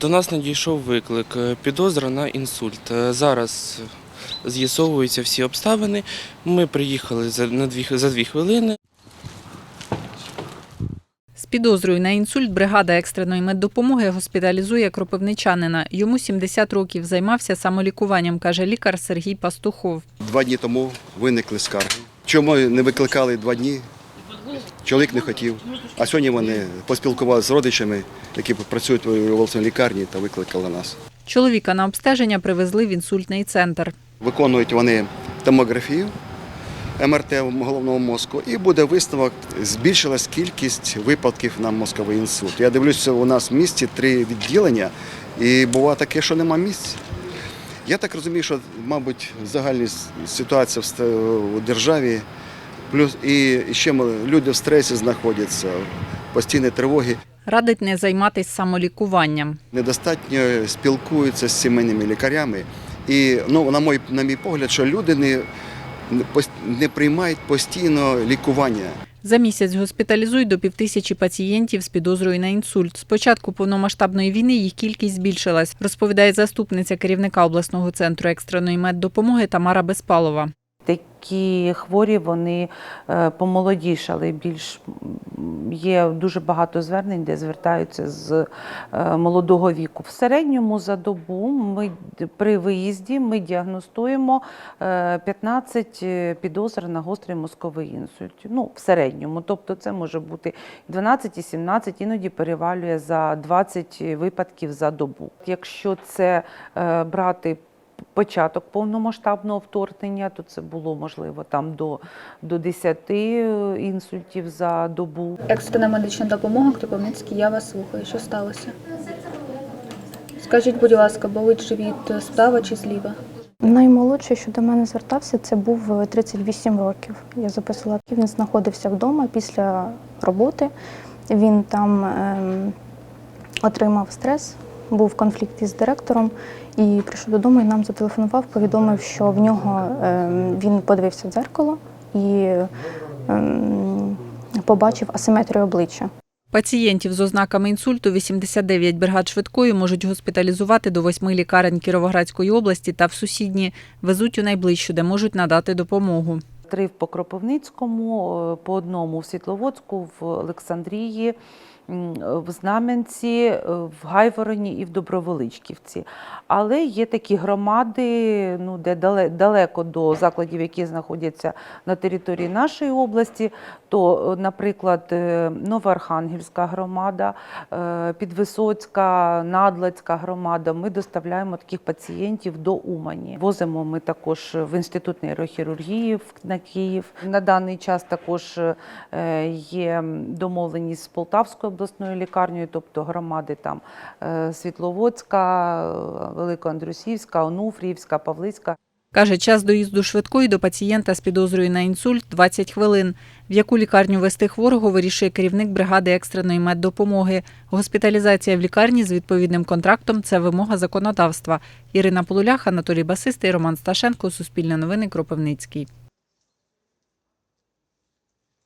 До нас надійшов виклик. е, Підозра на інсульт. Е, Зараз з'ясовуються всі обставини. Ми приїхали за, на дві, за дві хвилини. З підозрою на інсульт бригада екстреної меддопомоги госпіталізує кропивничанина. Йому 70 років займався самолікуванням, каже лікар Сергій Пастухов. Два дні тому виникли скарги. Чому не викликали два дні? Чоловік не хотів. А сьогодні вони поспілкувалися з родичами, які працюють в обласній лікарні та викликали нас. Чоловіка на обстеження привезли в інсультний центр. Виконують вони томографію МРТ головного мозку, і буде висновок, збільшилась кількість випадків на мозковий інсульт. Я дивлюся, у нас в місті три відділення, і буває таке, що нема місць. Я так розумію, що, мабуть, загальна ситуація в у державі, плюс і ще люди в стресі знаходяться, постійні тривоги. Радить не займатися самолікуванням. недостатньо спілкуються з сімейними лікарями. І ну, на мій, на мій погляд, що люди не, не, приймають постійно лікування. За місяць госпіталізують до півтисячі пацієнтів з підозрою на інсульт. З початку повномасштабної війни їх кількість збільшилась, розповідає заступниця керівника обласного центру екстреної меддопомоги Тамара Безпалова. Такі хворі вони е, помолодішали. Більш є дуже багато звернень, де звертаються з е, молодого віку. В середньому за добу ми при виїзді ми діагностуємо е, 15 підозр на гострий мозковий інсульт. Ну, в середньому. Тобто це може бути 12 і 17, іноді перевалює за 20 випадків за добу. Якщо це е, брати початок повномасштабного вторгнення, то це було можливо там до, до 10 інсультів за добу. Екстрена медична допомога, Кропивницький, я вас слухаю. Що сталося? Скажіть, будь ласка, болить живіт справа чи зліва? Наймолодший, що до мене звертався, це був е, 38 років. Я записала, він знаходився вдома після роботи. Він там ем, отримав стрес, був в конфлікті з директором і прийшов додому і нам зателефонував, повідомив, що в нього ем, він подивився в дзеркало і ем, побачив асиметрію обличчя. Пацієнтів з ознаками інсульту 89 бригад швидкої можуть госпіталізувати до восьми лікарень Кіровоградської області та в сусідні везуть у найближчу, де можуть надати допомогу. Три в Покропивницькому, е, по одному в Світловодську, в Олександрії, в Знам'янці, е, в Гайвороні і в Добровеличківці. Але є такі громади, ну, де дале- далеко до закладів, які знаходяться на території нашої області, то, е, наприклад, е, Новоархангельська громада, Підвисоцька, Надлацька громада. Ми доставляємо таких пацієнтів до Умані. Возимо ми також в інститут нейрохірургії на Київ. На даний час також є домовленість з Полтавською обласною лікарнею, тобто громади там е, Світловодська, Великоандрусівська, Онуфріївська, Павлицька. Каже, час доїзду швидкої до пацієнта з підозрою на інсульт 20 хвилин. В яку лікарню вести хворого вирішує керівник бригади екстреної меддопомоги. Госпіталізація в лікарні з відповідним контрактом це вимога законодавства. Ірина Полулях, Анатолій Басистий, Роман Сташенко, Суспільне новини, Кропивницький.